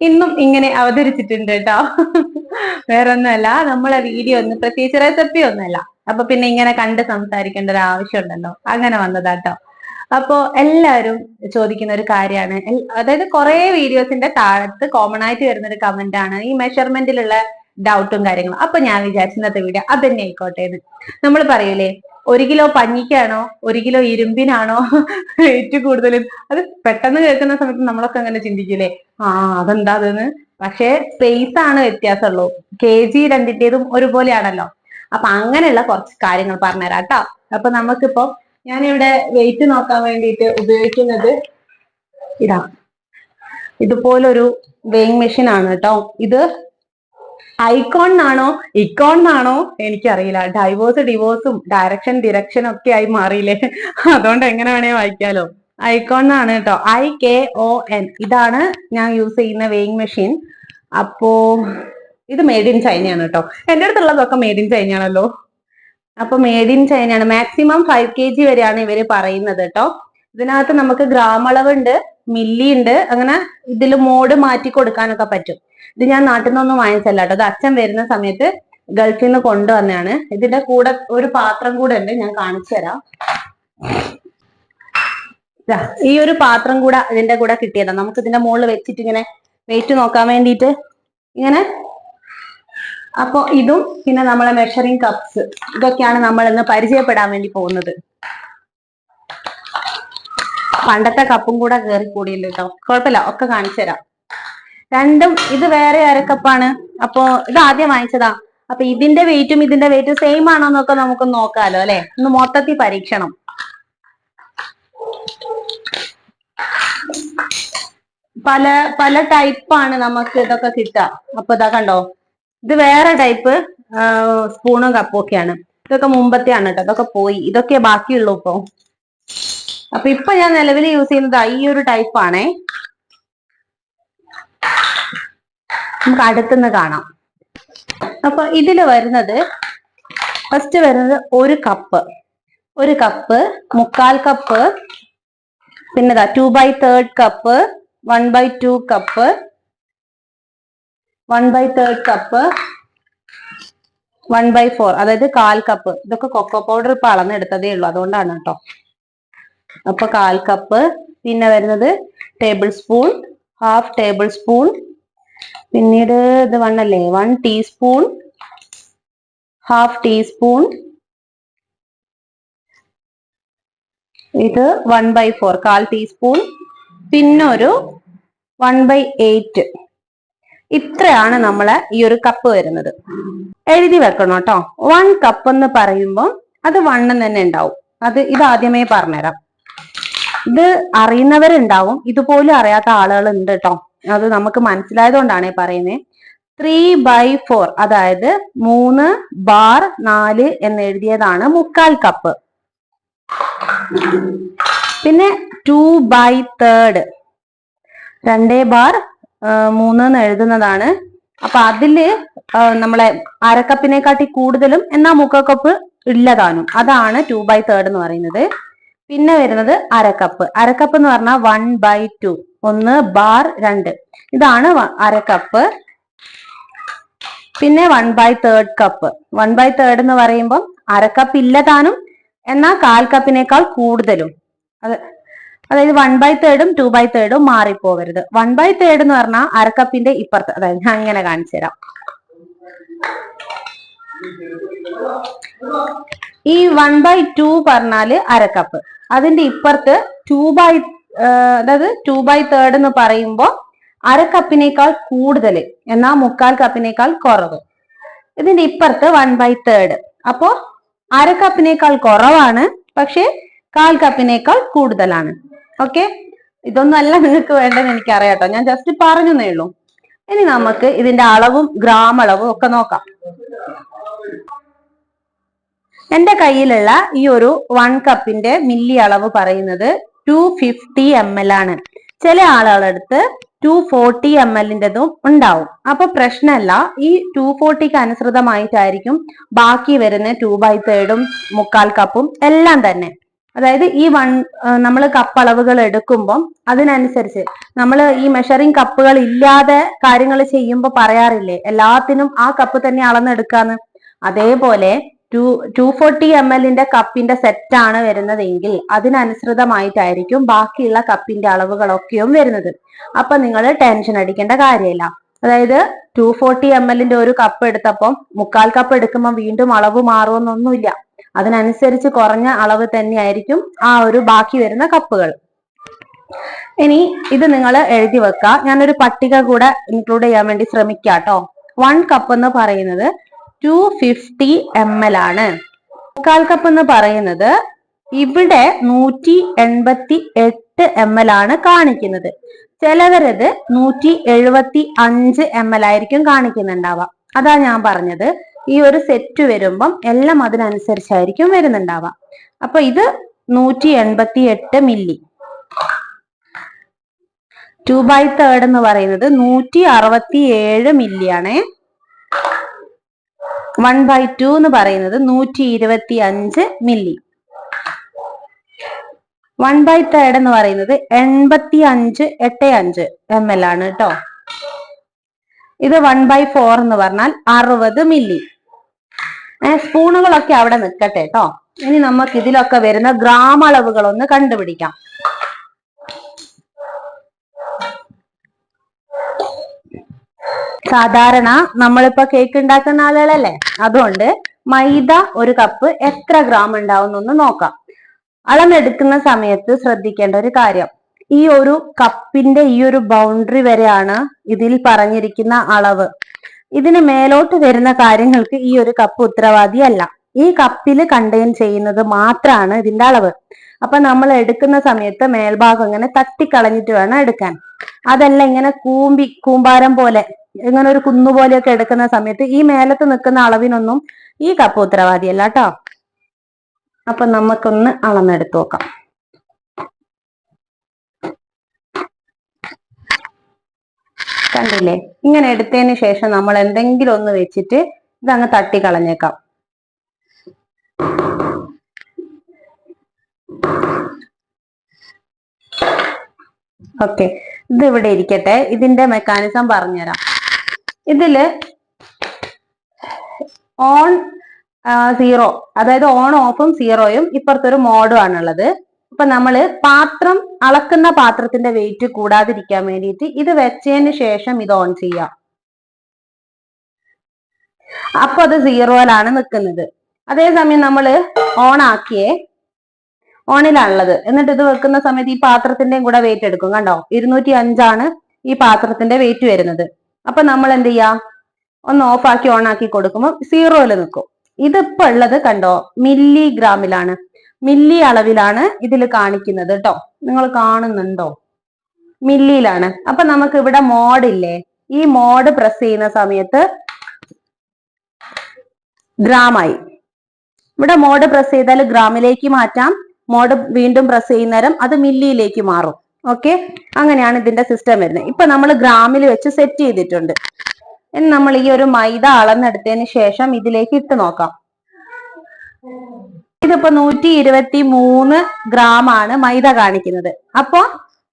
ഇന്നും ഇങ്ങനെ അവതരിച്ചിട്ടുണ്ട് കേട്ടോ വേറൊന്നുമല്ല നമ്മളെ വീഡിയോ ഒന്നും പ്രത്യേകിച്ച് റെസിപ്പി ഒന്നുമല്ല. അപ്പൊ പിന്നെ ഇങ്ങനെ കണ്ട് സംസാരിക്കേണ്ട ഒരു ആവശ്യം ഉണ്ടല്ലോ അങ്ങനെ വന്നതാട്ടോ അപ്പോ എല്ലാവരും ചോദിക്കുന്ന ഒരു കാര്യമാണ്. അതായത് കുറെ വീഡിയോസിന്റെ താഴത്ത് കോമൺ ആയിട്ട് വരുന്ന ഒരു കമന്റ് ആണ്. ഈ മെഷർമെന്റിലുള്ള ഡൗട്ടും കാര്യങ്ങളും. അപ്പൊ ഞാൻ വിചാരിച്ചു ഇന്നത്തെ വീഡിയോ അത് തന്നെ ആയിക്കോട്ടെ നമ്മൾ പറയൂലേ ഒരു കിലോ പഞ്ഞിക്കാണോ? ഒരു കിലോ ഇരുമ്പിനാണോ? ഏറ്റവും കൂടുതൽ അത് പെട്ടെന്ന് കേൾക്കുന്ന സമയത്ത് നമ്മളൊക്കെ അങ്ങനെ ചിന്തിക്കില്ലേ ആ അതെന്താ അതെന്ന്? പക്ഷേ സ്പേസ് ആണ് വ്യത്യാസമുള്ളൂ. കെ ജി രണ്ടിന്റേതും ഒരുപോലെയാണല്ലോ. അപ്പൊ അങ്ങനെയുള്ള കുറച്ച് കാര്യങ്ങൾ പറഞ്ഞുതരാം കേട്ടോ അപ്പൊ നമുക്കിപ്പോ ഞാനിവിടെ വെയിറ്റ് നോക്കാൻ വേണ്ടിയിട്ട് ഉപയോഗിക്കുന്നത് ഇതാ. ഇതുപോലൊരു വെയിങ് മെഷീൻ ആണ് കേട്ടോ. ഇത് ഐക്കോൺ എന്നാണോ ഇക്കോൺ എന്നാണോ എനിക്കറിയില്ല. ഡൈവോഴ്സ് ഡിവോഴ്സും ഡയറക്ഷൻ ഡിറക്ഷൻ ഒക്കെ ആയി മാറിയില്ലേ? അതുകൊണ്ട് എങ്ങനെ വേണേ വായിക്കാലോ. ഐക്കോൺ എന്നാണ് കേട്ടോ. ഐ കെ ഒ എൻ ഇതാണ് ഞാൻ യൂസ് ചെയ്യുന്ന വെയിങ് മെഷീൻ അപ്പോ ഇത് മെയ്ഡ് ഇൻ ചൈനയാണ് കേട്ടോ. എന്റെ അടുത്തുള്ളതൊക്കെ മെയ്ഡ് ഇൻ ചൈനയാണല്ലോ അപ്പൊ മെയ്ഡ് ഇൻ ചൈനയാണ് മാക്സിമം ഫൈവ് കെ ജി വരെയാണ് ഇവർ പറയുന്നത് കേട്ടോ. ഇതിനകത്ത് നമുക്ക് ഗ്രാം അളവുണ്ട് മില്ലി ഉണ്ട് അങ്ങനെ ഇതിൽ മോഡ് മാറ്റി കൊടുക്കാനൊക്കെ പറ്റും. ഇത് ഞാൻ നാട്ടിൽ നിന്നൊന്നും വാങ്ങിച്ചല്ല കേട്ടോ. അത് അച്ഛൻ വരുന്ന സമയത്ത് ഗൾഫിൽ നിന്ന് കൊണ്ടുവന്നതാണ്. ഇതിന്റെ കൂടെ ഒരു പാത്രം കൂടെ ഉണ്ട്. ഞാൻ കാണിച്ചു തരാം. ഈ ഒരു പാത്രം കൂടെ ഇതിന്റെ കൂടെ കിട്ടിയതാ. നമുക്ക് ഇതിന്റെ മുകളിൽ വെച്ചിട്ട് ഇങ്ങനെ വെയിറ്റ് നോക്കാൻ വേണ്ടിയിട്ട് ഇങ്ങനെ. അപ്പൊ ഇതും പിന്നെ നമ്മളെ മെഷറിംഗ് കപ്സ് ഇതൊക്കെയാണ് നമ്മൾ ഇന്ന് പരിചയപ്പെടാൻ വേണ്ടി പോകുന്നത്. പണ്ടത്തെ കപ്പും കൂടെ കയറി കൂടിയില്ല കേട്ടോ. കുഴപ്പമില്ല. ഒക്കെ കാണിച്ചു തരാം. രണ്ടും ഇത് വേറെ അരക്കപ്പാണ്. അപ്പോ ഇത് ആദ്യം വാങ്ങിച്ചതാ. അപ്പൊ ഇതിന്റെ വെയിറ്റും ഇതിന്റെ വെയിറ്റും സെയിം ആണോ എന്നൊക്കെ നമുക്ക് നോക്കാലോ അല്ലെ? ഒന്ന് മൊത്തത്തിൽ പരീക്ഷണം. പല പല ടൈപ്പാണ് നമുക്ക് ഇതൊക്കെ കിട്ടുക. അപ്പൊ ഇതാ കണ്ടോ? ഇത് വേറെ ടൈപ്പ് സ്പൂണും കപ്പും ഒക്കെയാണ്. ഇതൊക്കെ മുമ്പത്തെയാണ് കേട്ടോ. ഇതൊക്കെ പോയി. ഇതൊക്കെ ബാക്കിയുള്ളൂ ഇപ്പൊ. അപ്പൊ ഇപ്പൊ ഞാൻ നിലവിൽ യൂസ് ചെയ്യുന്നത് ഈ ഒരു ടൈപ്പ് ആണേ. നമുക്ക് അടുത്തുനിന്ന് കാണാം. അപ്പൊ ഇതിൽ വരുന്നത് ഫസ്റ്റ് വരുന്നത് ഒരു കപ്പ് ഒരു കപ്പ് മുക്കാൽ കപ്പ് പിന്നെ two by third cup one by two cup one by third cup one by four അതായത് കാൽ കപ്പ് ഇതൊക്കെ കൊക്കോ പൗഡർ ഇപ്പൊ അളന്നെടുത്തതേ ഉള്ളൂ. അതുകൊണ്ടാണ് കേട്ടോ. അപ്പൊ കാൽ കപ്പ് പിന്നെ വരുന്നത് tablespoon half tablespoon പിന്നീട് ഇത് വണ്ണല്ലേ? വൺ ടീസ്പൂൺ ഹാഫ് ടീസ്പൂൺ ഇത് വൺ ബൈ ഫോർ കാൽ ടീസ്പൂൺ പിന്നെ ഒരു വൺ ബൈ എയ്റ്റ് ഇത്രയാണ് നമ്മളെ ഈ ഒരു കപ്പ് വരുന്നത്. എഴുതി വെക്കണം കേട്ടോ. വൺ കപ്പ് എന്ന് പറയുമ്പോൾ അത് വണ്ണം തന്നെ ഉണ്ടാവും. അത് ഇത് ആദ്യമേ പറഞ്ഞുതരാം. ഇത് അറിയുന്നവരുണ്ടാവും. ഇതുപോലും അറിയാത്ത ആളുകൾ ഉണ്ട് കേട്ടോ അത് നമുക്ക് മനസ്സിലായതുകൊണ്ടാണ് പറയുന്നത് ത്രീ ബൈ ഫോർ അതായത് മൂന്ന് ബാർ നാല് എന്ന് എഴുതിയതാണ് മുക്കാൽ കപ്പ്. പിന്നെ ടു ബൈ തേർഡ് രണ്ടേ ബാർ മൂന്ന് എന്ന് എഴുതുന്നതാണ്. അപ്പൊ അതിൽ നമ്മളെ അരക്കപ്പിനെക്കാട്ടി കൂടുതലും എന്നാ മുക്കാൽ കപ്പ് ഇല്ലതാനും അതാണ് ടു ബൈ തേർഡ് എന്ന് പറയുന്നത്. പിന്നെ വരുന്നത് അരക്കപ്പ്. അരക്കപ്പ് എന്ന് പറഞ്ഞാൽ വൺ ബൈ ടു ഒന്ന് ബാർ രണ്ട്. ഇതാണ് അരക്കപ്പ്. പിന്നെ one by third cup one by third എന്ന് പറയുമ്പോൾ അരക്കപ്പ് ഇല്ലതാനും എന്നാൽ കാൽ കപ്പിനേക്കാൾ കൂടുതലും. അത് അതായത് വൺ ബൈ തേർഡും ടു ബൈ തേർഡും മാറിപ്പോകരുത്. വൺ ബൈ തേർഡ് എന്ന് പറഞ്ഞാൽ അരക്കപ്പിന്റെ ഇപ്പുറത്ത്. അതായത് ഞാൻ അങ്ങനെ കാണിച്ചു തരാം. ഈ വൺ ബൈ ടു പറഞ്ഞാൽ അരക്കപ്പ്. അതിന്റെ ഇപ്പുറത്ത് ടു ബൈ അതായത് ടു ബൈ തേർഡ് എന്ന് പറയുമ്പോൾ അര കപ്പിനേക്കാൾ കൂടുതൽ എന്നാൽ മുക്കാൽ കപ്പിനേക്കാൾ കുറവ്. ഇതിന്റെ ഇപ്പുറത്ത് വൺ ബൈ തേർഡ് അപ്പോ അര കപ്പിനേക്കാൾ കുറവാണ് പക്ഷെ കാൽ കപ്പിനേക്കാൾ കൂടുതലാണ്. ഓക്കെ ഇതൊന്നും അല്ല നിങ്ങൾക്ക് വേണ്ടെന്ന് എനിക്കറിയാം കേട്ടോ ഞാൻ ജസ്റ്റ് പറഞ്ഞേ ഉള്ളൂ. ഇനി നമുക്ക് ഇതിന്റെ അളവും ഗ്രാം അളവും ഒക്കെ നോക്കാം. എന്റെ കയ്യിലുള്ള ഈ ഒരു വൺ കപ്പിന്റെ മില്ലി അളവ് പറയുന്നത് ടു ഫിഫ്റ്റി എം എൽ ആണ്. ചില ആളുകളടുത്ത് ടു ഫോർട്ടി എം എല്ലിന്റെതും ഉണ്ടാവും. അപ്പൊ പ്രശ്നമല്ല ഈ ടു ഫോർട്ടിക്ക് അനുസൃതമായിട്ടായിരിക്കും ബാക്കി വരുന്ന ടു ബൈ തേർഡും മുക്കാൽ കപ്പും എല്ലാം തന്നെ. അതായത് ഈ വൺ നമ്മൾ കപ്പ് അളവുകൾ എടുക്കുമ്പം അതിനനുസരിച്ച് നമ്മൾ ഈ മെഷറിംഗ് കപ്പുകൾ ഇല്ലാതെ കാര്യങ്ങൾ ചെയ്യുമ്പോൾ പറയാറില്ലേ എല്ലാത്തിനും ആ കപ്പ് തന്നെ അളന്നെടുക്കാന്ന്. അതേപോലെ ടു ടു ഫോർട്ടി എം എല്ലിന്റെ കപ്പിന്റെ സെറ്റ് ആണ് വരുന്നതെങ്കിൽ അതിനനുസൃതമായിട്ടായിരിക്കും ബാക്കിയുള്ള കപ്പിന്റെ അളവുകളൊക്കെയും വരുന്നത്. അപ്പൊ നിങ്ങൾ ടെൻഷൻ അടിക്കേണ്ട കാര്യമില്ല. അതായത് ടു ഫോർട്ടി എം എല്ലിന്റെ ഒരു കപ്പ് എടുത്തപ്പം മുക്കാൽ കപ്പ് എടുക്കുമ്പോൾ വീണ്ടും അളവ് മാറുമെന്നൊന്നുമില്ല. അതിനനുസരിച്ച് കുറഞ്ഞ അളവ് തന്നെയായിരിക്കും ആ ഒരു ബാക്കി വരുന്ന കപ്പുകൾ ഇനി ഇത് നിങ്ങൾ എഴുതി വെക്കുക ഞാനൊരു പട്ടിക കൂടെ ഇൻക്ലൂഡ് ചെയ്യാൻ വേണ്ടി ശ്രമിക്കാം കേട്ടോ വൺ കപ്പ് എന്ന് പറയുന്നത് ടു ഫിഫ്റ്റി എം എൽ ആണ്. മുക്കാൽ കപ്പ് എന്ന് പറയുന്നത് ഇവിടെ നൂറ്റി എൺപത്തി എട്ട് എം എൽ ആണ് കാണിക്കുന്നത്. ചിലവരത് നൂറ്റി എഴുപത്തി അഞ്ച് എം എൽ ആയിരിക്കും കാണിക്കുന്നുണ്ടാവുക. അതാ ഞാൻ പറഞ്ഞത്. ഈ ഒരു സെറ്റ് വരുമ്പം എല്ലാം അതിനനുസരിച്ചായിരിക്കും വരുന്നുണ്ടാവുക. അപ്പൊ ഇത് നൂറ്റി എൺപത്തി എട്ട് മില്ലി ടു ബൈ തേർഡ് എന്ന് പറയുന്നത് നൂറ്റി അറുപത്തി ഏഴ് മില്ലി ആണേ. വൺ ബൈ ടു എന്ന് പറയുന്നത് നൂറ്റി ഇരുപത്തി അഞ്ച് മില്ലി വൺ ബൈ തേർഡ് എന്ന് പറയുന്നത് എൺപത്തി അഞ്ച് എട്ട് അഞ്ച് എം എൽ ആണ് കേട്ടോ ഇത് വൺ ബൈ ഫോർ എന്ന് പറഞ്ഞാൽ അറുപത് മില്ലി സ്പൂണുകളൊക്കെ അവിടെ നിൽക്കട്ടെ കേട്ടോ ഇനി നമുക്ക് ഇതിലൊക്കെ വരുന്ന ഗ്രാം അളവുകൾ ഒന്ന് കണ്ടുപിടിക്കാം. സാധാരണ നമ്മളിപ്പോ കേക്ക് ഉണ്ടാക്കുന്ന ആളുകളല്ലേ? അതുകൊണ്ട് മൈദ ഒരു കപ്പ് എത്ര ഗ്രാം ഉണ്ടാവും എന്നൊന്ന് നോക്കാം. അളന്നെടുക്കുന്ന സമയത്ത് ശ്രദ്ധിക്കേണ്ട ഒരു കാര്യം. ഈ ഒരു കപ്പിന്റെ ഈ ഒരു ബൗണ്ടറി വരെയാണ് ഇതിൽ പറഞ്ഞിരിക്കുന്ന അളവ്. ഇതിന് മേലോട്ട് വരുന്ന കാര്യങ്ങൾക്ക് ഈ ഒരു കപ്പ് ഉത്തരവാദിയല്ല. ഈ കപ്പിൽ കണ്ടെയ്ൻ ചെയ്യുന്നത് മാത്രമാണ് ഇതിന്റെ അളവ്. അപ്പൊ നമ്മൾ എടുക്കുന്ന സമയത്ത് മേൽഭാഗം ഇങ്ങനെ തട്ടിക്കളഞ്ഞിട്ട് വേണം എടുക്കാൻ. അതല്ല ഇങ്ങനെ കൂമ്പി കൂമ്പാരം പോലെ ഇങ്ങനെ ഒരു കുന്നുപോലെയൊക്കെ എടുക്കുന്ന സമയത്ത് ഈ മേലത്ത് നിൽക്കുന്ന അളവിനൊന്നും ഈ കപ്പ് ഉത്തരവാദിയല്ല കേട്ടോ അപ്പൊ നമുക്കൊന്ന് അളന്നെടുത്ത് നോക്കാം. കണ്ടില്ലേ? ഇങ്ങനെ എടുത്തതിന് ശേഷം നമ്മൾ എന്തെങ്കിലും ഒന്ന് വെച്ചിട്ട് ഇതങ്ങ് തട്ടിക്കളഞ്ഞേക്കാം. ഓക്കെ. ഇത് ഇവിടെ ഇരിക്കട്ടെ. ഇതിന്റെ മെക്കാനിസം പറഞ്ഞുതരാം. ഇതിൽ ഓൺ സീറോ അതായത് ഓൺ ഓഫും സീറോയും ഇപ്പുറത്തൊരു മോഡും ആണുള്ളത്. അപ്പൊ നമ്മൾ പാത്രം അളക്കുന്ന പാത്രത്തിന്റെ വെയിറ്റ് കൂടാതിരിക്കാൻ വേണ്ടിയിട്ട് ഇത് വെച്ചതിന് ശേഷം ഇത് ഓൺ ചെയ്യാം. അപ്പൊ അത് സീറോയിലാണ് നിൽക്കുന്നത് അതേസമയം നമ്മൾ ഓൺ ആക്കിയേ ഓണിലാണുള്ളത് എന്നിട്ട് ഇത് വെക്കുന്ന സമയത്ത് ഈ പാത്രത്തിന്റെയും കൂടെ വെയിറ്റ് എടുക്കും. കണ്ടോ? ഇരുന്നൂറ്റി അഞ്ചാണ് ഈ പാത്രത്തിന്റെ വെയിറ്റ് വരുന്നത്. അപ്പൊ നമ്മൾ എന്ത് ചെയ്യാ ഒന്ന് ഓഫ് ആക്കി ഓൺ ആക്കി കൊടുക്കുമ്പോൾ സീറോയിൽ നിൽക്കും ഇതിപ്പോ ഉള്ളത് കണ്ടോ? മില്ലിഗ്രാമിലാണ് മില്ലി അളവിലാണ് ഇതിൽ കാണിക്കുന്നത് കേട്ടോ നിങ്ങൾ കാണുന്നുണ്ടോ? മില്ലിയിലാണ് അപ്പൊ നമുക്ക് ഇവിടെ മോഡ് ഇല്ലേ? ഈ മോഡ് പ്രസ് ചെയ്യുന്ന സമയത്ത് ഗ്രാമായി ഇവിടെ മോഡ് പ്രസ് ചെയ്താൽ ഗ്രാമിലേക്ക് മാറ്റാം. മോഡ് വീണ്ടും പ്രസ് ചെയ്യുന്നേരം അത് മില്ലിയിലേക്ക് മാറും. ഓക്കെ അങ്ങനെയാണ് ഇതിന്റെ സിസ്റ്റം വരുന്നത്. ഇപ്പൊ നമ്മൾ ഗ്രാമിൽ വെച്ച് സെറ്റ് ചെയ്തിട്ടുണ്ട്. ഇനി നമ്മൾ ഈ ഒരു മൈദ അളന്നെടുത്തതിന് ശേഷം ഇതിലേക്ക് ഇട്ട് നോക്കാം. ഇതിപ്പോ നൂറ്റി ഇരുപത്തി മൂന്ന് ഗ്രാം ആണ് മൈദ കാണിക്കുന്നത്. അപ്പൊ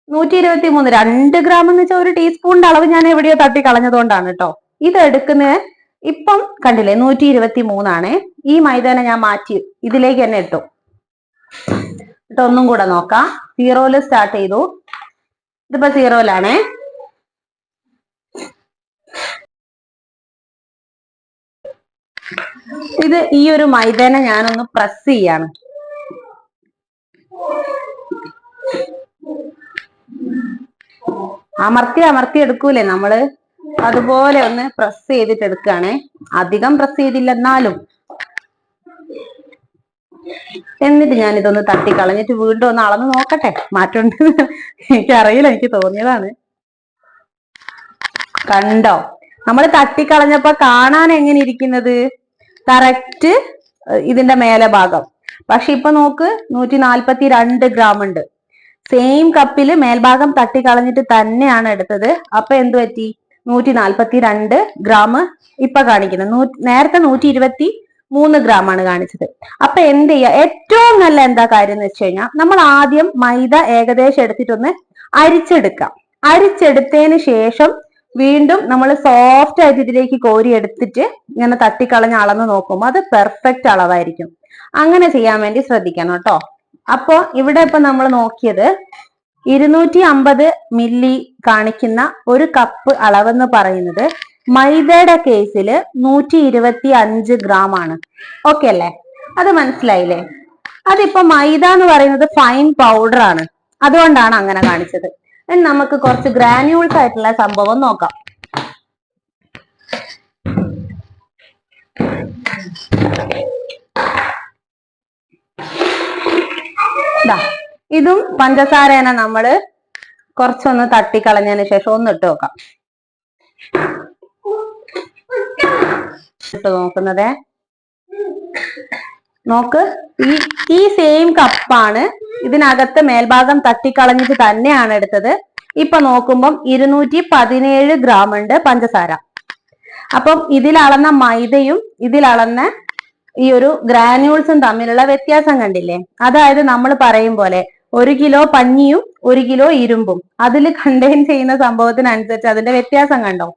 നൂറ്റി ഇരുപത്തി മൂന്ന് രണ്ട് ഗ്രാം എന്ന് വെച്ചാൽ ഒരു ടീസ്പൂണിന്റെ അളവ് ഞാൻ എവിടെയോ തട്ടി കളഞ്ഞതുകൊണ്ടാണ് കേട്ടോ ഇത് എടുക്കുന്നത് ഇപ്പം കണ്ടില്ലേ നൂറ്റി ഇരുപത്തി മൂന്നാണ് ഈ മൈദാനെ ഞാൻ മാറ്റി ഇതിലേക്ക് തന്നെ ഇട്ടു. എന്നിട്ട് ഒന്നും കൂടെ നോക്കാം. സീറോയിൽ സ്റ്റാർട്ട് ചെയ്തു. ഇതിപ്പോ സീറോയിലാണേ ഇത് ഈ ഒരു മൈദാന ഞാനൊന്ന് പ്രസ് ചെയ്യാണ്. അമർത്തി അമർത്തി എടുക്കൂലേ നമ്മൾ? അതുപോലെ ഒന്ന് പ്രസ് ചെയ്തിട്ട് എടുക്കുകയാണെ. അധികം പ്രസ് ചെയ്തില്ല എന്നാലും എന്നിട്ട് ഞാൻ ഇതൊന്ന് തട്ടി കളഞ്ഞിട്ട് വീണ്ടും ഒന്ന് അളന്ന് നോക്കട്ടെ. മാറ്റമുണ്ട്. എനിക്കറിയില്ല എനിക്ക് തോന്നിയതാണ്. കണ്ടോ? നമ്മൾ തട്ടിക്കളഞ്ഞപ്പോ കാണാൻ എങ്ങനെ ഇരിക്കുന്നത്? കറക്റ്റ് ഇതിന്റെ മേലെ ഭാഗം. പക്ഷെ ഇപ്പൊ നോക്ക് നൂറ്റി നാൽപ്പത്തി രണ്ട് ഗ്രാം ഉണ്ട്. സെയിം കപ്പിൽ മേൽഭാഗം തട്ടിക്കളഞ്ഞിട്ട് തന്നെയാണ് എടുത്തത്. അപ്പൊ എന്ത് പറ്റി? നൂറ്റി നാൽപ്പത്തി രണ്ട് ഗ്രാം ഇപ്പൊ കാണിക്കുന്നത് നേരത്തെ നൂറ്റി ഇരുപത്തി മൂന്ന് ഗ്രാം ആണ് കാണിച്ചത്. അപ്പൊ എന്ത് ചെയ്യുക ഏറ്റവും നല്ല എന്താ കാര്യം എന്ന് വെച്ച് കഴിഞ്ഞാൽ നമ്മൾ ആദ്യം മൈദ ഏകദേശം എടുത്തിട്ടൊന്ന് അരിച്ചെടുക്കാം. അരിച്ചെടുത്തതിന് ശേഷം വീണ്ടും നമ്മൾ സോഫ്റ്റ് ആയിട്ട് ഇതിലേക്ക് കോരി എടുത്തിട്ട് ഇങ്ങനെ തട്ടിക്കളഞ്ഞ് അളന്ന് നോക്കുമ്പോൾ അത് പെർഫെക്റ്റ് അളവായിരിക്കും. അങ്ങനെ ചെയ്യാൻ വേണ്ടി ശ്രദ്ധിക്കണം കേട്ടോ. അപ്പോ ഇവിടെ ഇപ്പൊ നമ്മൾ നോക്കിയത് ഇരുന്നൂറ്റി അമ്പത് മില്ലി കാണിക്കുന്ന ഒരു കപ്പ് അളവെന്ന് പറയുന്നത് മൈദയുടെ കേസിൽ നൂറ്റി ഇരുപത്തി അഞ്ച് ഗ്രാം ആണ്. ഓക്കെ അല്ലേ? അത് മനസ്സിലായില്ലേ? അതിപ്പോ മൈദ എന്ന് പറയുന്നത് ഫൈൻ പൗഡർ ആണ്. അതുകൊണ്ടാണ് അങ്ങനെ കാണിച്ചത്. നമുക്ക് കുറച്ച് ഗ്രാന്യൂൾസ് ആയിട്ടുള്ള സംഭവം നോക്കാം. ഇതും പഞ്ചസാരേനെ നമ്മൾ കുറച്ചൊന്ന് തട്ടിക്കളഞ്ഞതിന് ശേഷം ഒന്ന് ഇട്ട് നോക്കാം ഇട്ട് നോക്കുന്നതേ. നോക്ക് ഈ ഈ സെയിം കപ്പാണ് ഇതിനകത്ത് മേൽഭാഗം തട്ടിക്കളഞ്ഞിട്ട് തന്നെയാണ് എടുത്തത്. ഇപ്പൊ നോക്കുമ്പം ഇരുന്നൂറ്റി പതിനേഴ് ഗ്രാം ഉണ്ട് പഞ്ചസാര. അപ്പം ഇതിലളന്ന മൈദയും ഇതിലളന്ന ഈ ഒരു ഗ്രാന്യൂൾസും തമ്മിലുള്ള വ്യത്യാസം കണ്ടില്ലേ? അതായത് നമ്മൾ പറയും പോലെ ഒരു കിലോ പഞ്ഞിയും ഒരു കിലോ ഇരുമ്പും. അതിൽ കണ്ടെയ്ൻ ചെയ്യുന്ന സംഭവത്തിനനുസരിച്ച് അതിന്റെ വ്യത്യാസം കണ്ടോ?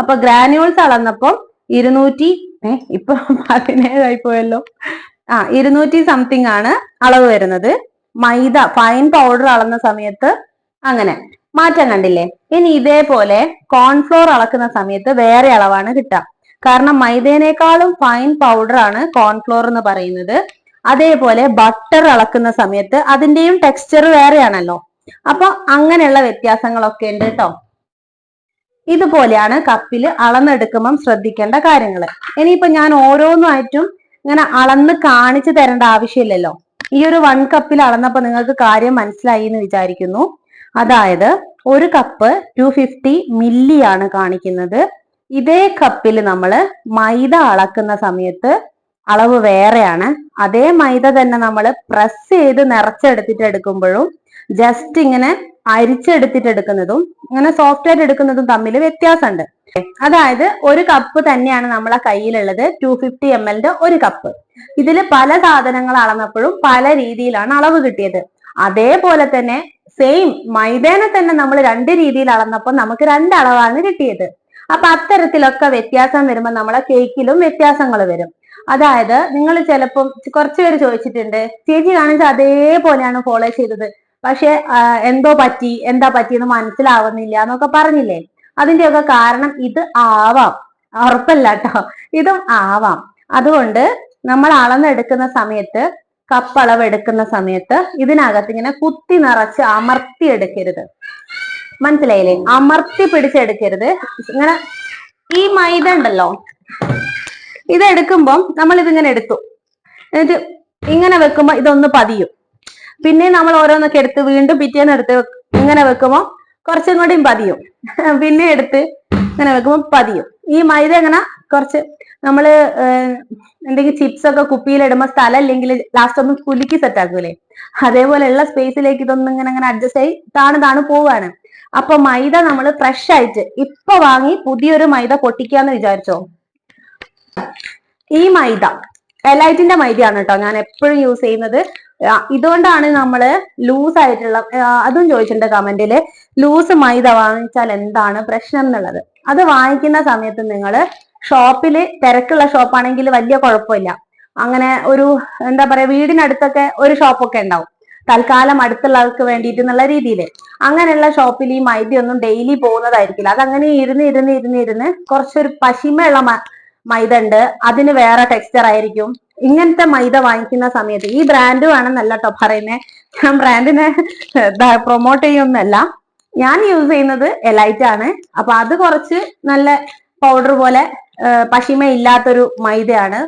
അപ്പൊ ഗ്രാന്യൂൾസ് അളന്നപ്പം ഇരുന്നൂറ്റി ഏ ഇപ്പൊ പതിനേഴായി പോയല്ലോ. ആ ഇരുന്നൂറ്റി സംതിങ് ആണ് അളവ് വരുന്നത്. മൈദ ഫൈൻ പൗഡർ അളന്ന സമയത്ത് അങ്ങനെ. മാറ്റം കണ്ടില്ലേ? ഇനി ഇതേപോലെ കോൺഫ്ലോർ അളക്കുന്ന സമയത്ത് വേറെ അളവാണ് കിട്ടുക. കാരണം മൈദേനേക്കാളും ഫൈൻ പൗഡർ ആണ് കോൺഫ്ലോർ എന്ന് പറയുന്നത്. അതേപോലെ ബട്ടർ അളക്കുന്ന സമയത്ത് അതിന്റെയും ടെക്സ്ചർ വേറെയാണല്ലോ. അപ്പൊ അങ്ങനെയുള്ള വ്യത്യാസങ്ങളൊക്കെ ഉണ്ട് കേട്ടോ ഇതുപോലെയാണ് കപ്പിൽ അളന്നെടുക്കുമ്പം ശ്രദ്ധിക്കേണ്ട കാര്യങ്ങൾ ഇനിയിപ്പോ ഞാൻ ഓരോന്നായിട്ടും ഇങ്ങനെ അളന്ന് കാണിച്ചു തരേണ്ട ആവശ്യമില്ലല്ലോ. ഈ ഒരു വൺ കപ്പിൽ അളന്നപ്പോ നിങ്ങൾക്ക് കാര്യം മനസ്സിലായി എന്ന് വിചാരിക്കുന്നു. അതായത് ഒരു കപ്പ് ടു ഫിഫ്റ്റി മില്ലി ആണ് കാണിക്കുന്നത്. ഇതേ കപ്പിൽ നമ്മൾ മൈദ അളക്കുന്ന സമയത്ത് അളവ് വേറെയാണ്. അതേ മൈദ തന്നെ നമ്മൾ പ്രസ് ചെയ്ത് നിറച്ചെടുത്തിട്ട് എടുക്കുമ്പോഴും ജസ്റ്റ് ഇങ്ങനെ അരിച്ചെടുത്തിട്ട് എടുക്കുന്നതും ഇങ്ങനെ സോഫ്റ്റ് ആയിട്ട് എടുക്കുന്നതും തമ്മിൽ വ്യത്യാസമുണ്ട്. അതായത് ഒരു കപ്പ് തന്നെയാണ് നമ്മളെ കയ്യിലുള്ളത് ടു ഫിഫ്റ്റി എം എല്ലിന്റെ ഒരു കപ്പ് ഇതിൽ പല സാധനങ്ങൾ അളന്നപ്പോഴും പല രീതിയിലാണ് അളവ് കിട്ടിയത്. അതേപോലെ തന്നെ സെയിം മൈദേനെ തന്നെ നമ്മൾ രണ്ട് രീതിയിൽ അളന്നപ്പോൾ നമുക്ക് രണ്ട് അളവാണ് കിട്ടിയത്. അപ്പൊ അത്തരത്തിലൊക്കെ വ്യത്യാസം വരുമ്പോൾ നമ്മളെ കേക്കിലും വ്യത്യാസങ്ങൾ വരും. അതായത് നിങ്ങൾ ചിലപ്പം കുറച്ച് പേര് ചോദിച്ചിട്ടുണ്ട് ചേച്ചി കാണിച്ച അതേപോലെയാണ് ഫോളോ ചെയ്തത്. പക്ഷെ എന്തോ പറ്റി? എന്താ പറ്റിയെന്ന് മനസ്സിലാവുന്നില്ല എന്നൊക്കെ പറഞ്ഞില്ലേ? അതിന്റെയൊക്കെ കാരണം ഇത് ആവാം. ഉറപ്പല്ല കേട്ടോ ഇതും ആവാം. അതുകൊണ്ട് നമ്മൾ അളന്നെടുക്കുന്ന സമയത്ത് കപ്പളവ് എടുക്കുന്ന സമയത്ത് ഇതിനകത്ത് ഇങ്ങനെ കുത്തി നിറച്ച് അമർത്തി എടുക്കരുത്. മനസ്സിലായില്ലേ? അമർത്തി പിടിച്ചെടുക്കരുത്. ഇങ്ങനെ ഈ മൈദ ഉണ്ടല്ലോ ഇതെടുക്കുമ്പം നമ്മൾ ഇതിങ്ങനെ എടുത്തു. എന്നിട്ട് ഇങ്ങനെ വെക്കുമ്പോ ഇതൊന്ന് പതിയും. പിന്നെ നമ്മൾ ഓരോന്നൊക്കെ എടുത്ത് വീണ്ടും പിറ്റേന്ന് എടുത്ത് ഇങ്ങനെ വെക്കുമ്പോൾ കുറച്ചും കൂടിയും പതിയും. പിന്നെ എടുത്ത് ഇങ്ങനെ വെക്കുമ്പോൾ പതിയും. ഈ മൈദ എങ്ങനെ കുറച്ച് നമ്മൾ എന്തെങ്കിലും ചിപ്സ് ഒക്കെ കുപ്പിയിലിടുമ്പോൾ സ്ഥലം ഇല്ലെങ്കിൽ ലാസ്റ്റ് ഒന്ന് കുലുക്കി സെറ്റ് ആക്കൂലേ? അതേപോലെയുള്ള സ്പേസിലേക്ക് ഇതൊന്നും ഇങ്ങനെ അങ്ങനെ അഡ്ജസ്റ്റ് ആയി താണ് താണ് പോവാണ്. അപ്പൊ മൈദ നമ്മൾ ഫ്രഷ് ആയിട്ട് ഇപ്പൊ വാങ്ങി പുതിയൊരു മൈദ പൊട്ടിക്കാന്ന് വിചാരിച്ചോ? ഈ മൈദ എലൈറ്റിന്റെ മൈദയാണ് കേട്ടോ ഞാൻ എപ്പോഴും യൂസ് ചെയ്യുന്നത്. ഇതുകൊണ്ടാണ് നമ്മൾ ലൂസ് ആയിട്ടുള്ള അതും ചോദിച്ചിട്ടുണ്ട് കമന്റിൽ ലൂസ് മൈദ വാങ്ങിച്ചാൽ എന്താണ് പ്രശ്നം എന്നുള്ളത്? അത് വാങ്ങിക്കുന്ന സമയത്ത് നിങ്ങൾ ഷോപ്പിൽ തിരക്കുള്ള ഷോപ്പാണെങ്കിൽ വലിയ കുഴപ്പമില്ല. അങ്ങനെ ഒരു എന്താ പറയാ വീടിനടുത്തൊക്കെ ഒരു ഷോപ്പൊക്കെ ഉണ്ടാവും. തൽക്കാലം അടുത്തുള്ള ആൾക്ക് വേണ്ടിയിട്ട് എന്നുള്ള രീതിയിൽ അങ്ങനെയുള്ള ഷോപ്പിൽ ഈ മൈദയൊന്നും ഡെയിലി പോകുന്നതായിരിക്കില്ല. അതങ്ങനെ ഇരുന്ന് ഇരുന്ന് ഇരുന്ന് ഇരുന്ന് കുറച്ചൊരു പശിമയുള്ള മൈദ ഉണ്ട്. അതിന് വേറെ ടെക്സ്ചർ ആയിരിക്കും. ഇങ്ങനത്തെ മൈദ വാങ്ങിക്കുന്ന സമയത്ത് ഈ ബ്രാൻഡ് വേണമെന്നല്ല കേട്ടോ പറയുന്നത് ഞാൻ ബ്രാൻഡിനെ പ്രൊമോട്ട് ചെയ്യുന്നല്ല ഞാൻ യൂസ് ചെയ്യുന്നത് എലൈറ്റ് ആണ്. അപ്പൊ അത് കുറച്ച് നല്ല പൗഡർ പോലെ പശിമ ഇല്ലാത്തൊരു മൈദയാണ്.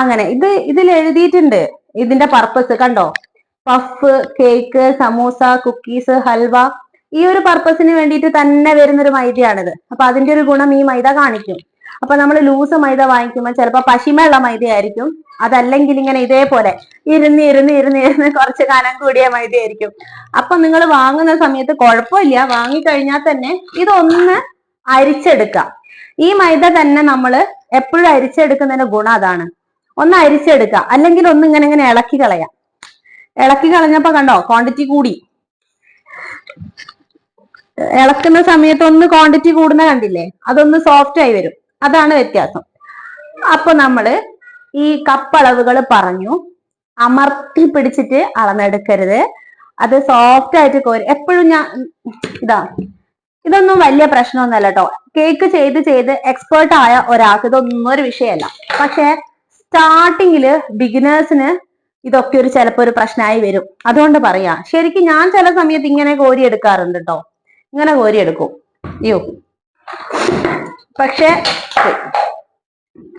അങ്ങനെ ഇത് ഇതിൽ എഴുതിയിട്ടുണ്ട്. ഇതിന്റെ പർപ്പസ് കണ്ടോ? Puff cake samosa cookies halwa ഈ ഒരു പർപ്പസിന് വേണ്ടിയിട്ട് തന്നെ വരുന്നൊരു മൈദയാണിത്. അപ്പൊ അതിന്റെ ഒരു ഗുണം ഈ മൈദ കാണിക്കും. അപ്പൊ നമ്മൾ ലൂസ് മൈദ വാങ്ങിക്കുമ്പോൾ ചിലപ്പോൾ പശിമയുള്ള മൈദ ആയിരിക്കും അതല്ലെങ്കിൽ ഇങ്ങനെ ഇതേപോലെ ഇരുന്ന് ഇരുന്ന് ഇരുന്ന് ഇരുന്ന് കുറച്ച് കനം കൂടിയ മൈദ ആയിരിക്കും അപ്പൊ നിങ്ങൾ വാങ്ങുന്ന സമയത്ത് കുഴപ്പമില്ല. വാങ്ങിക്കഴിഞ്ഞാൽ തന്നെ ഇതൊന്ന് അരിച്ചെടുക്കാം. ഈ മൈദ തന്നെ നമ്മൾ എപ്പോഴും അരിച്ചെടുക്കുന്നതിന്റെ ഗുണം അതാണ്. ഒന്ന് അരിച്ചെടുക്കുക അല്ലെങ്കിൽ ഒന്ന് ഇങ്ങനെ ഇങ്ങനെ ഇളക്കി കളയാം. ഇളക്കി കളഞ്ഞപ്പോ കണ്ടോ ക്വാണ്ടിറ്റി കൂടി. ഇളക്കുന്ന സമയത്ത് ഒന്ന് ക്വാണ്ടിറ്റി കൂടുന്ന കണ്ടില്ലേ? അതൊന്ന് സോഫ്റ്റ് ആയി വരും. അതാണ് വ്യത്യാസം. അപ്പൊ നമ്മൾ ഈ കപ്പളവുകൾ പറഞ്ഞു. അമർത്തി പിടിച്ചിട്ട് അളന്നെടുക്കരുത്. അത് സോഫ്റ്റ് ആയിട്ട് കോരി എപ്പോഴും ഞാൻ ഇതാ ഇതൊന്നും വലിയ പ്രശ്നമൊന്നുമല്ല കേട്ടോ കേക്ക് ചെയ്ത് ചെയ്ത് എക്സ്പേർട്ട് ആയ ഒരാൾക്ക് ഇതൊന്നും ഒരു വിഷയമല്ല. പക്ഷെ സ്റ്റാർട്ടിങ്ങിൽ ബിഗിനേഴ്സിന് ഇതൊക്കെ ഒരു ചിലപ്പോ ഒരു പ്രശ്നമായി വരും. അതുകൊണ്ട് പറയാ ശരിക്കും ഞാൻ ചില സമയത്ത് ഇങ്ങനെ കോരി എടുക്കാറുണ്ട് കേട്ടോ ഇങ്ങനെ കോരി എടുക്കും അയ്യോ പക്ഷെ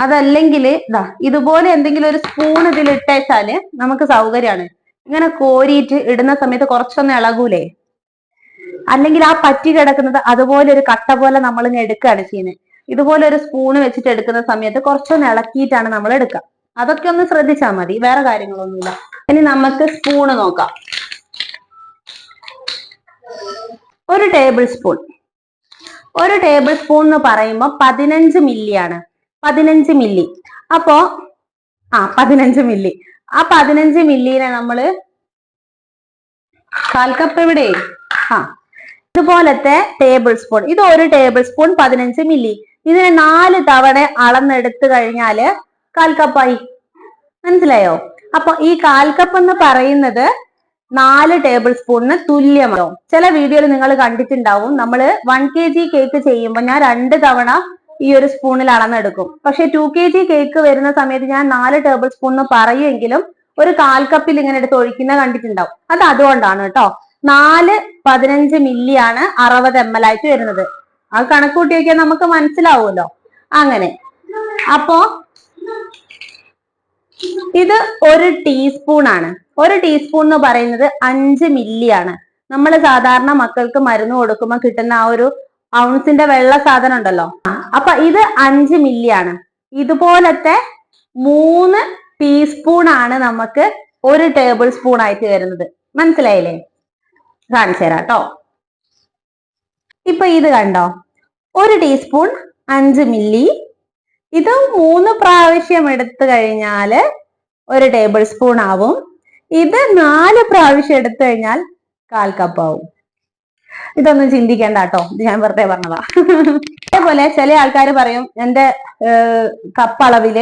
അതല്ലെങ്കിൽ ഇതാ ഇതുപോലെ എന്തെങ്കിലും ഒരു സ്പൂൺ ഇതിൽ ഇട്ടേച്ചാൽ നമുക്ക് സൗകര്യമാണ് ഇങ്ങനെ കോരിയിട്ട് ഇടുന്ന സമയത്ത് കുറച്ചൊന്ന് ഇളകൂലേ? അല്ലെങ്കിൽ ആ പറ്റി കിടക്കുന്നത് അതുപോലെ ഒരു കട്ട പോലെ നമ്മൾ ഇങ്ങനെ എടുക്കുകയാണ് ചെയ്യുന്നത് ഇതുപോലെ ഒരു സ്പൂൺ വെച്ചിട്ട് എടുക്കുന്ന സമയത്ത് കുറച്ചൊന്ന് ഇളക്കിയിട്ടാണ് നമ്മൾ എടുക്കുക അതൊക്കെ ഒന്ന് ശ്രദ്ധിച്ചാൽ മതി വേറെ കാര്യങ്ങളൊന്നുമില്ല. ഇനി നമുക്ക് സ്പൂണ് നോക്കാം. ഒരു ടേബിൾ സ്പൂൺ ഒരു ടേബിൾ സ്പൂൺ എന്ന് പറയുമ്പോൾ പതിനഞ്ച് മില്ലിയാണ് പതിനഞ്ച് മില്ലി അപ്പോ ആ പതിനഞ്ച് മില്ലി ആ പതിനഞ്ച് മില്ലിനെ നമ്മൾ കാൽ കപ്പ് എവിടെ? ആ ഇതുപോലത്തെ ടേബിൾ സ്പൂൺ ഇത് ഒരു ടേബിൾ സ്പൂൺ പതിനഞ്ച് മില്ലി ഇതിനെ നാല് തവണ അളന്നെടുത്തു കഴിഞ്ഞാൽ കാൽ കപ്പായി മനസ്സിലായോ? അപ്പൊ ഈ കാൽ കപ്പ് എന്ന് പറയുന്നത് നാല് ടേബിൾ സ്പൂണിന് തുല്യമാണോ. ചില വീഡിയോയിൽ നിങ്ങൾ കണ്ടിട്ടുണ്ടാവും. നമ്മൾ വൺ കെ ജി കേക്ക് ചെയ്യുമ്പോൾ ഞാൻ രണ്ട് തവണ ഈ ഒരു സ്പൂണിൽ അളന്നെടുക്കും. പക്ഷെ ടു കെ ജി കേക്ക് വരുന്ന സമയത്ത് ഞാൻ നാല് ടേബിൾ സ്പൂൺ എന്ന് പറയുമെങ്കിലും ഒരു കാൽ കപ്പിൽ ഇങ്ങനെ എടുത്ത് ഒഴിക്കുന്ന കണ്ടിട്ടുണ്ടാവും. അത് അതുകൊണ്ടാണ് കേട്ടോ. നാല് പതിനഞ്ച് മില്ലി ആണ് അറുപത് എം എൽ ആയിട്ട് വരുന്നത്. ആ കണക്ക് കൂട്ടി നോക്കിയാൽ നമുക്ക് മനസ്സിലാവുമല്ലോ. അങ്ങനെ. അപ്പോ ഇത് ഒരു ടീസ്പൂൺ ആണ്. ഒരു ടീസ്പൂൺ എന്ന് പറയുന്നത് അഞ്ച് മില്ലി ആണ്. നമ്മൾ സാധാരണ മക്കൾക്ക് മരുന്ന് കൊടുക്കുമ്പോൾ കിട്ടുന്ന ആ ഒരു ഔൺസിന്റെ വെള്ള സാധനം ഉണ്ടല്ലോ. അപ്പൊ ഇത് അഞ്ച് മില്ലി ആണ്. ഇതുപോലത്തെ മൂന്ന് ടീസ്പൂൺ ആണ് നമുക്ക് ഒരു ടേബിൾ സ്പൂൺ ആയിട്ട് വരുന്നത്. മനസ്സിലായില്ലേ? കാണിച്ചു തരാം കേട്ടോ ഇപ്പൊ ഇത് കണ്ടോ? ഒരു ടീസ്പൂൺ അഞ്ച് മില്ലി ഇത് മൂന്ന് പ്രാവശ്യം എടുത്തു കഴിഞ്ഞാൽ ഒരു ടേബിൾ സ്പൂൺ ആവും. ഇത് നാല് പ്രാവശ്യം എടുത്തു കഴിഞ്ഞാൽ കാൽ കപ്പാവും. ഇതൊന്നും ചിന്തിക്കേണ്ട കേട്ടോ. ഇത് ഞാൻ വെറുതെ പറഞ്ഞതാ. അതേപോലെ ചില ആൾക്കാർ പറയും എന്റെ കപ്പ് അളവിൽ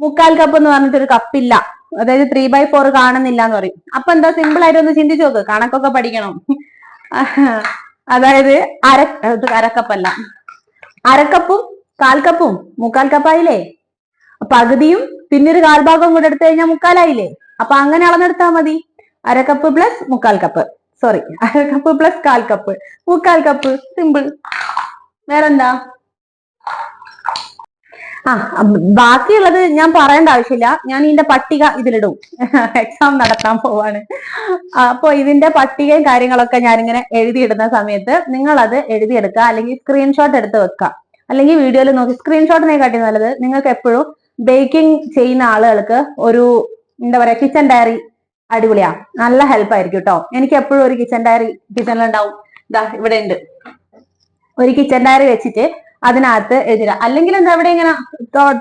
മുക്കാൽ കപ്പ് എന്ന് പറഞ്ഞിട്ട് ഒരു കപ്പില്ല. അതായത് ത്രീ ബൈ ഫോർ കാണുന്നില്ല എന്ന് പറയും. അപ്പൊ എന്താ സിമ്പിൾ ആയിട്ട് ഒന്ന് ചിന്തിച്ചു നോക്ക്. കണക്കൊക്കെ പഠിക്കണം. അതായത് അര അരക്കപ്പല്ല. അരക്കപ്പും കാൽ കപ്പും മുക്കാൽ കപ്പായില്ലേ? പകുതിയും പിന്നൊരു കാൽഭാഗം കൂടെ എടുത്തു കഴിഞ്ഞാൽ മുക്കാലായില്ലേ? അപ്പൊ അങ്ങനെ അളന്നെടുത്താൽ മതി. അര കപ്പ് പ്ലസ് മുക്കാൽ കപ്പ് സോറി അര കപ്പ് പ്ലസ് കാൽ കപ്പ് മുക്കാൽ കപ്പ് സിമ്പിൾ വേറെന്താ? ആ ബാക്കിയുള്ളത് ഞാൻ പറയേണ്ട ആവശ്യമില്ല. ഞാൻ ഇതിന്റെ പട്ടിക ഇതിലിടും. എക്സാം നടത്താൻ പോവാണ്. അപ്പൊ ഇതിന്റെ പട്ടികയും കാര്യങ്ങളൊക്കെ ഞാനിങ്ങനെ എഴുതിയിടുന്ന സമയത്ത് നിങ്ങൾ അത് എഴുതിയെടുക്കുക അല്ലെങ്കിൽ സ്ക്രീൻഷോട്ട് എടുത്ത് വെക്കുക. അല്ലെങ്കിൽ വീഡിയോയിൽ നോക്കി. സ്ക്രീൻഷോട്ടിനെ കാട്ടി നല്ലത് നിങ്ങൾക്ക് എപ്പോഴും ബേക്കിംഗ് ചെയ്യുന്ന ആളുകൾക്ക് ഒരു എന്താ പറയാ കിച്ചൺ ഡയറി അടിപൊളിയാ. നല്ല ഹെൽപ്പ് ആയിരിക്കും കേട്ടോ എനിക്ക് എപ്പോഴും ഒരു കിച്ചൺ ഡയറി കിച്ചണിലുണ്ടാവും ഇതാ ഇവിടെ ഉണ്ട്. ഒരു കിച്ചൺ ഡയറി വെച്ചിട്ട് അതിനകത്ത് എഴുതുക അല്ലെങ്കിൽ എന്താ ഇവിടെ ഇങ്ങനെ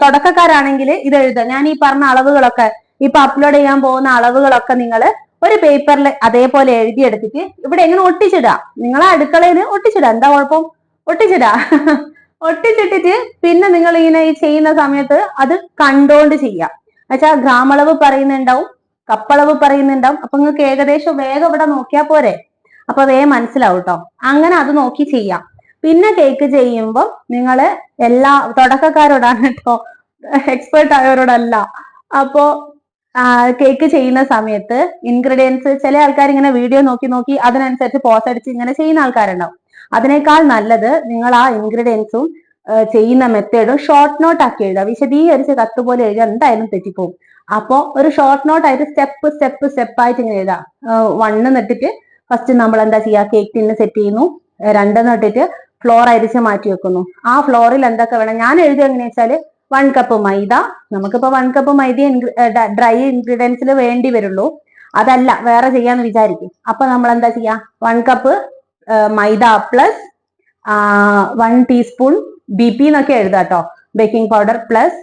തുടക്കക്കാരാണെങ്കിൽ ഇത് എഴുതുക. ഞാൻ ഈ പറഞ്ഞ അളവുകളൊക്കെ ഇപ്പൊ അപ്ലോഡ് ചെയ്യാൻ പോകുന്ന അളവുകളൊക്കെ നിങ്ങൾ ഒരു പേപ്പറിൽ അതേപോലെ എഴുതിയെടുത്തിട്ട് ഇവിടെ എങ്ങനെ ഒട്ടിച്ചിടുക നിങ്ങളെ അടുക്കളയിൽ ഒട്ടിച്ചിടുക എന്താ കുഴപ്പം? ഒട്ടിച്ചിടുക ഒട്ടിച്ചിട്ടിട്ട് പിന്നെ നിങ്ങൾ ഇങ്ങനെ ഈ ചെയ്യുന്ന സമയത്ത് അത് കണ്ടോണ്ട് ചെയ്യാം. എന്നുവെച്ചാൽ ഗ്രാമളവ് പറയുന്നുണ്ടാവും കപ്പളവ് പറയുന്നുണ്ടാവും. അപ്പൊ നിങ്ങൾക്ക് ഏകദേശം വേഗം ഇവിടെ നോക്കിയാൽ പോരെ. അപ്പൊ വേഗം മനസ്സിലാവും കേട്ടോ അങ്ങനെ അത് നോക്കി ചെയ്യാം. പിന്നെ കേക്ക് ചെയ്യുമ്പോൾ നിങ്ങൾ എല്ലാ തുടക്കക്കാരോടാണ് കേട്ടോ എക്സ്പേർട്ട് ആയവരോടല്ല. അപ്പോ കേക്ക് ചെയ്യുന്ന സമയത്ത് ഇൻഗ്രീഡിയൻസ് ചില ആൾക്കാർ ഇങ്ങനെ വീഡിയോ നോക്കി നോക്കി അതിനനുസരിച്ച് പോസ് അടിച്ച് ഇങ്ങനെ ചെയ്യുന്ന ആൾക്കാരുണ്ടാവും. അതിനേക്കാൾ നല്ലത് നിങ്ങൾ ആ ഇൻഗ്രീഡിയൻസും ചെയ്യുന്ന മെത്തേഡും ഷോർട്ട് നോട്ട് ആക്കി എഴുതുക. വിശദീകരിച്ച് കത്ത് പോലെ എഴുതുക. എന്തായാലും തെറ്റിപ്പോവും. അപ്പോ ഒരു ഷോർട്ട് നോട്ട് ആയിട്ട് സ്റ്റെപ്പ് സ്റ്റെപ്പ് സ്റ്റെപ്പ് ആയിട്ട് ഇങ്ങനെ എഴുതാം. വണ്ണ് നട്ടിട്ട് ഫസ്റ്റ് നമ്മൾ എന്താ ചെയ്യാ കേക്ക് ടിന്ന് സെറ്റ് ചെയ്യുന്നു. രണ്ട് നട്ടിട്ട് ഫ്ലോർ അരിച്ച് മാറ്റി വെക്കുന്നു. ആ ഫ്ലോറിൽ എന്തൊക്കെ വേണം? ഞാൻ എഴുതി എങ്ങനെയാ വെച്ചാൽ വൺ കപ്പ് മൈദ. നമുക്കിപ്പോ വൺ കപ്പ് മൈദ ഡ്രൈ ഇൻഗ്രീഡിയൻസിൽ വേണ്ടി വരുള്ളൂ. അതല്ല വേറെ ചെയ്യാന്ന് വിചാരിക്കും. അപ്പൊ നമ്മൾ എന്താ ചെയ്യാ one cup maida plus one teaspoon B P എന്നൊക്കെ എഴുതാം കേട്ടോ ബേക്കിംഗ് പൗഡർ പ്ലസ്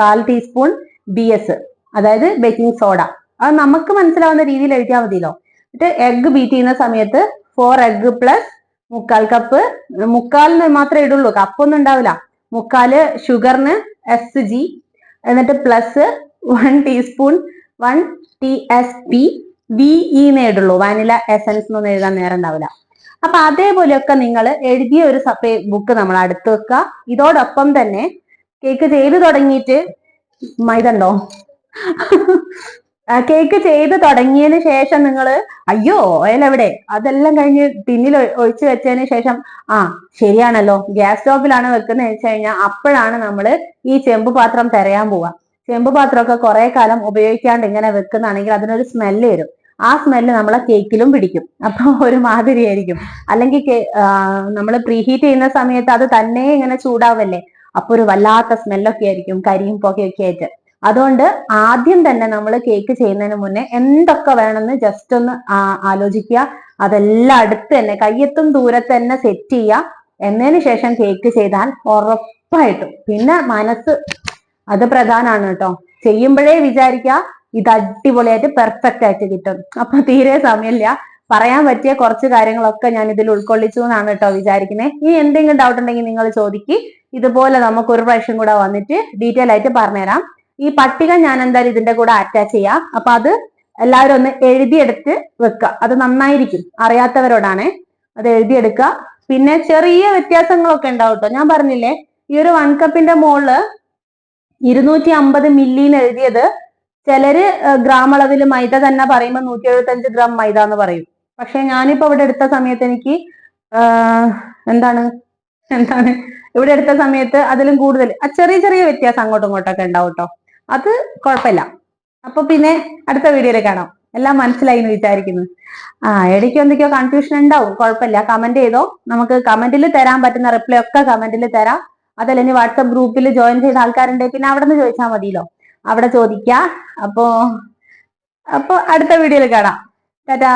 കാൽ ടീസ്പൂൺ ബി എസ് അതായത് ബേക്കിംഗ് സോഡ അത് നമുക്ക് മനസ്സിലാവുന്ന രീതിയിൽ എഴുതിയാൽ മതിയല്ലോ. എന്നിട്ട് എഗ്ഗ് ബീറ്റ് ചെയ്യുന്ന സമയത്ത് ഫോർ എഗ്ഗ് പ്ലസ് മുക്കാൽ കപ്പ് മുക്കാലിന് മാത്രമേ ഇടുള്ളൂ. കപ്പൊന്നും ഉണ്ടാവില്ല. മുക്കാൽ ഷുഗറിന് എസ് ജി എന്നിട്ട് plus one teaspoon one T S P V E ഇടുള്ളൂ. Vanilla essence എന്നൊന്നും എഴുതാൻ നേരം ഉണ്ടാവില്ല. അപ്പൊ അതേപോലെയൊക്കെ നിങ്ങൾ എഴുതിയ ഒരു സപ്പേ ബുക്ക് നമ്മൾ അടുത്ത് വെക്കുക ഇതോടൊപ്പം തന്നെ കേക്ക് ചെയ്ത് തുടങ്ങിയിട്ട് മൈദണ്ടോ? കേക്ക് ചെയ്ത് തുടങ്ങിയതിന് ശേഷം നിങ്ങൾ അയ്യോ ഓയിൽ എവിടെ? അതെല്ലാം കഴിഞ്ഞ് ടിന്നിൽ ഒഴിച്ചു ഒഴിച്ച് വെച്ചതിന് ശേഷം ആ ശരിയാണല്ലോ. ഗ്യാസ് സ്റ്റോപ്പിലാണ് വെക്കുന്നത് വെച്ച് കഴിഞ്ഞാൽ അപ്പോഴാണ് നമ്മൾ ഈ ചെമ്പ് പാത്രം തിരയാൻ പോവുക. ചെമ്പ് പാത്രമൊക്കെ കുറെ കാലം ഉപയോഗിക്കാണ്ട് ഇങ്ങനെ വെക്കുന്നതാണെങ്കിൽ അതിനൊരു സ്മെല്ല് വരും. ആ സ്മെല്ല് നമ്മളെ കേക്കിലും പിടിക്കും. അപ്പൊ ഒരു മാതിരി ആയിരിക്കും അല്ലെങ്കിൽ നമ്മൾ പ്രീഹീറ്റ് ചെയ്യുന്ന സമയത്ത് അത് തന്നെ ഇങ്ങനെ ചൂടാവല്ലേ? അപ്പൊ ഒരു വല്ലാത്ത സ്മെല്ലൊക്കെ ആയിരിക്കും കരിയും പുകയൊക്കെ ആയിട്ട്. അതുകൊണ്ട് ആദ്യം തന്നെ നമ്മൾ കേക്ക് ചെയ്യുന്നതിന് മുന്നേ എന്തൊക്കെ വേണമെന്ന് ജസ്റ്റ് ഒന്ന് ആലോചിക്കുക. അതെല്ലാം അടുത്ത് തന്നെ കയ്യെത്തും ദൂരത്ത് തന്നെ സെറ്റ് ചെയ്യുക. എന്നതിന് ശേഷം കേക്ക് ചെയ്താൽ ഉറപ്പായിട്ടും. പിന്നെ മനസ്സ് അത് പ്രധാനമാണ് കേട്ടോ. ചെയ്യുമ്പോഴേ വിചാരിക്കുക ഇത് അടിപൊളിയായിട്ട് പെർഫെക്റ്റ് ആയിട്ട് കിട്ടും. അപ്പൊ തീരെ സമയമില്ല. പറയാൻ പറ്റിയ കുറച്ച് കാര്യങ്ങളൊക്കെ ഞാൻ ഇതിൽ ഉൾക്കൊള്ളിച്ചു എന്നാണ് കേട്ടോ വിചാരിക്കുന്നത് ഇനി എന്തെങ്കിലും ഡൗട്ട് ഉണ്ടെങ്കിൽ നിങ്ങൾ ചോദിക്ക്. ഇതുപോലെ നമുക്ക് ഒരു പ്രാവശ്യം കൂടെ വന്നിട്ട് ഡീറ്റെയിൽ ആയിട്ട് പറഞ്ഞുതരാം. ഈ പട്ടിക ഞാൻ എന്തായാലും ഇതിന്റെ കൂടെ അറ്റാച്ച് ചെയ്യാം. അപ്പൊ അത് എല്ലാവരും ഒന്ന് എഴുതിയെടുത്ത് വെക്കുക. അത് നന്നായിരിക്കും. അറിയാത്തവരോടാണ് അത് എഴുതിയെടുക്കുക. പിന്നെ ചെറിയ വ്യത്യാസങ്ങളൊക്കെ ഉണ്ടാവും കേട്ടോ. ഞാൻ പറഞ്ഞില്ലേ ഈ ഒരു വൺ കപ്പിന്റെ മോൾ ഇരുന്നൂറ്റി അമ്പത് മില്ലിന്ന് എഴുതിയത് ചിലര് ഗ്രാം അളവിൽ മൈദ തന്നെ പറയുമ്പോൾ നൂറ്റി എഴുപത്തഞ്ച് ഗ്രാം മൈദ എന്ന് പറയും. പക്ഷെ ഞാനിപ്പോ ഇവിടെ എടുത്ത സമയത്ത് എനിക്ക് എന്താണ് എന്താണ് ഇവിടെ എടുത്ത സമയത്ത് അതിലും കൂടുതൽ ആ ചെറിയ ചെറിയ വ്യത്യാസം അങ്ങോട്ടും ഇങ്ങോട്ടൊക്കെ ഉണ്ടാവും കേട്ടോ അത് കുഴപ്പമില്ല. അപ്പൊ പിന്നെ അടുത്ത വീഡിയോയിൽ കാണാം. എല്ലാം മനസ്സിലായി എന്ന് വിചാരിക്കുന്നു. ആ ഇടയ്ക്ക് എന്തൊക്കെയോ കൺഫ്യൂഷൻ ഉണ്ടാവും. കുഴപ്പമില്ല. കമന്റ് ചെയ്തോ. നമുക്ക് കമന്റിൽ തരാൻ പറ്റുന്ന റിപ്ലൈ ഒക്കെ കമന്റിൽ തരാം. അതല്ലെങ്കിൽ വാട്സപ്പ് ഗ്രൂപ്പിൽ ജോയിൻ ചെയ്ത ആൾക്കാരുണ്ടെങ്കിൽ പിന്നെ അവിടെ നിന്ന് ചോദിച്ചാൽ മതിയല്ലോ. അവിടെ ചോദിക്കാം. അപ്പോ അപ്പൊ അടുത്ത വീഡിയോയിൽ കാണാം. ടാറ്റാ.